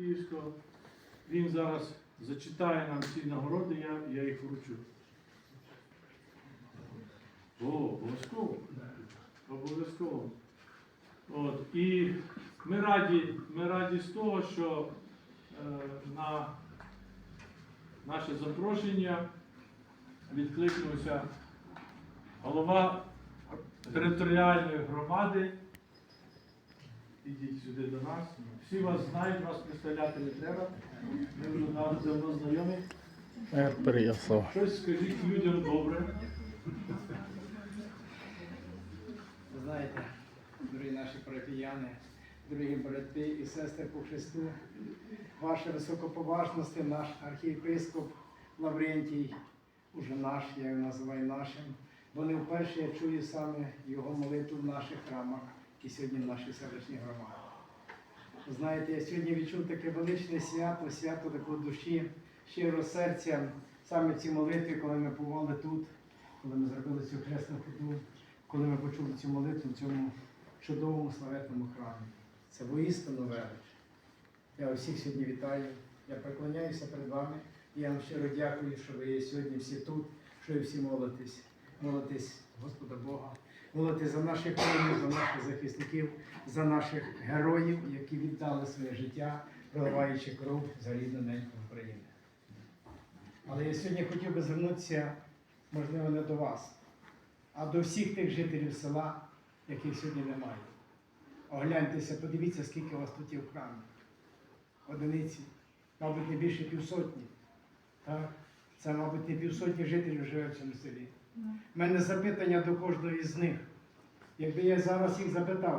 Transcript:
Київського. Він зараз зачитає нам ці нагороди, я, я їх вручу. О, обов'язково. Обов'язково. От, і ми раді, ми раді з того, що е, на наше запрошення відкликнувся голова територіальної громади. Ідіть сюди до нас. Всі вас знають, вас представляти не треба. Ми вже давно давно знайомі. Е, Переяслав. Щось скажіть людям добре. Ви знаєте, дорогі наші парафіяни, дорогі брати і сестри по Христу, ваше високоповажності, наш архієпископ Лаврентій, уже наш, я його називаю нашим, бо не вперше я чую саме його молитву в наших храмах і сьогодні в нашій селищній громаді. Знаєте, я сьогодні відчув таке величне свято, свято такої душі, щиро серця, саме ці молитви, коли ми побували тут, коли ми зробили цю хресну ходу коли ми почули цю молитву в цьому чудовому славетному храмі. Це воістину велич. Я усіх сьогодні вітаю. Я преклоняюся перед вами. І я вам щиро дякую, що ви сьогодні всі тут, що ви всі молитесь. Молитесь Господа Бога, молитесь за наших воїнів, за наших захисників, за наших героїв, які віддали своє життя, проливаючи кров за рідну неньку України. Але я сьогодні хотів би звернутися, можливо, не до вас а до всіх тих жителів села, яких сьогодні немає. Огляньтеся, подивіться, скільки у вас тут є в храмі. Одиниці, мабуть, не більше півсотні. Так? Це, мабуть, не півсотні жителів живе в цьому селі. У мене запитання до кожного із них. Якби я зараз їх запитав,